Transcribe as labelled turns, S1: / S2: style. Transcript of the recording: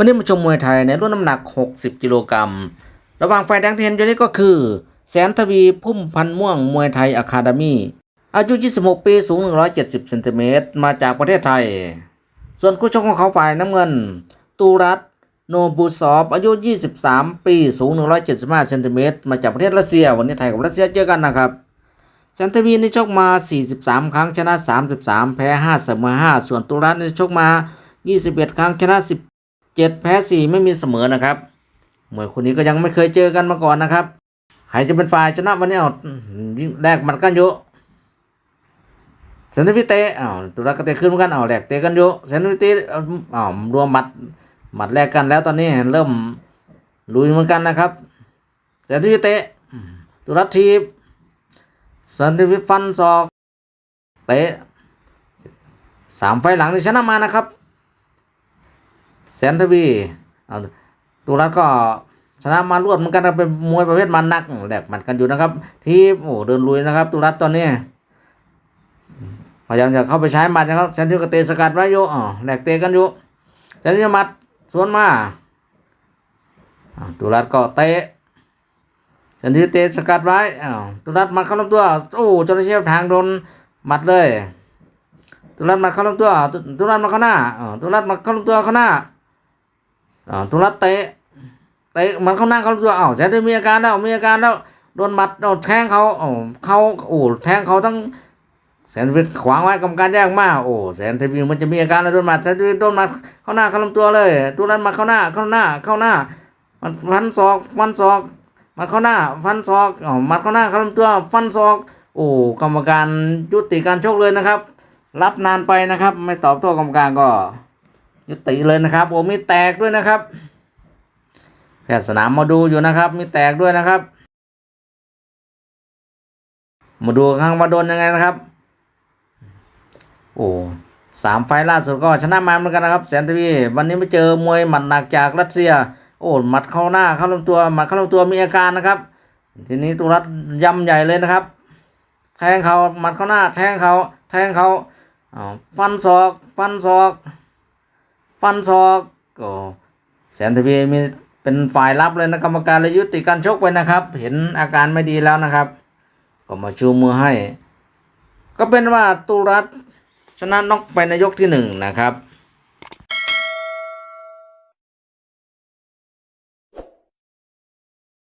S1: วันนี้มาชมมวยไทยในรุ่นน้ำหนัก 60 กิโลกรัม ระหว่างไฟแดงที่เห็นอยู่นี้ก็คือ แสนทวีพุ่มพันม่วงมวยไทยอะคาเดมี่อายุ 26 ปี สูง 170 เซนติเมตร มาจากประเทศไทย ส่วนคู่ชกของเขาฝ่ายน้ำเงิน ตูรัตโนบูซอฟ อายุ 23 ปี สูง 175 เซนติเมตร มาจากประเทศรัสเซีย วันนี้ไทยกับรัสเซียเจอกันนะครับแสนทวีนี่ชกมา 43 ครั้งชนะ 33 แพ้5เสมอ5ส่วนตุรัตนี่ชกมา 21 ครั้งชนะ 17แพ้4ไม่มีเสมอนะครับมวยคู่นี้ก็ยังไม่เคยเจอกันมาก่อนนะครับ ใครจะเป็นฝ่ายชนะวันนี้เอายิ่งแลกหมัดกันอยู่แสนทวีเตอ้าวตุรักเตะขึ้นเหมือนกันอ้าวแลกเตะกันอยู่แสนทวีเตะเอาอ้าวรวมหมัดหมัดแลกกันแล้วตอนนี้เริ่มลุยเหมือนกันนะครับแสนทวีเตตุรัตทีบสันติวิฟันศอกเตะสามไฟหลังที่ชนะมานะครับ แสนทวีตุรัตก็ชนะมารวดเหมือนกันนะเป็นมวยประเภทมันหนักแหลกหมันกันอยู่นะครับ ที่โอ้เดินลุยนะครับตุรัตตอนนี้พยายามจะเข้าไปใช้หมัดนะครับแสนทวีก็เตะสกัดไว้อยู่อ๋อแหลกเตะกันอยู่แสนทวีหมัดสวนมาตุรัตก็เตะสันติเตะสกัดไว้อ้าวตุลัดหมัดเข้าลำตัวโอ้เจ้าหน้าที่ทางโดนหมัดเลยตุลัดหมัดเข้าลำตัวตุลัดหมัดเข้าหน้าอ้าวตุลัดหมัดเข้าลำตัวเข้าหน้า ตุลัดเตะเตะมัดเข้าหน้าเขาลำตัวอ้าวแสนที่มีอาการแล้วมีอาการแล้วโดนหมัดโดนแทงเขาอ้เขาโอ้แทงเขาทั้งแสนวิทขวางไว้กรรมการแยกมากโอ้แสนทวีมันจะมีอาการแล้วโดนหมัดแสนทวีโดนหมัดเข้าหน้าเข้าลำตัวเลยตุลัดหมัดเข้าหน้าเข้าหน้าเข้าหน้า มันฟันศอกฟันศอกมัดเข้าหน้า ฟันศอกอ๋อมัดเข้าหน้าเข้าลำตัวฟันศอก โอ้กรรมการยุติการชกเลยนะครับ รับนานไปนะครับ ไม่ตอบโต้กรรมการก็ ยุติเลยนะครับโอ้มีแตกด้วยนะครับแพทย์สนามมาดูอยู่นะครับ มีแตกด้วยนะครับ มาดูข้างมาโดนยังไงนะครับ โอ้สามไฟล่าสุดก็ชนะมาเหมือนกันนะครับ แสนทวีวันนี้ไปเจอมวยหมัดหนักจากรัสเซีย โอ้หมัดเข้าหน้าเข้าลำตัวหมัดเข้าลำตัวมีอาการนะครับ ทีนี้ตุรัตยำใหญ่เลยนะครับ แทงเขาหมัดเข้าหน้า แทงเขาแทงเขาอ้าฟันศอก ฟันศอก ฟันศอกก็แสนทวีมีเป็นฝ่ายรับเลยนะกรรมการเลยยุติการชกไปนะครับ เห็นอาการไม่ดีแล้วนะครับ ก็มาชูมือให้ ก็เป็นว่าตุรัสชนะน็อกไปในยกที่หนึ่งนะครับ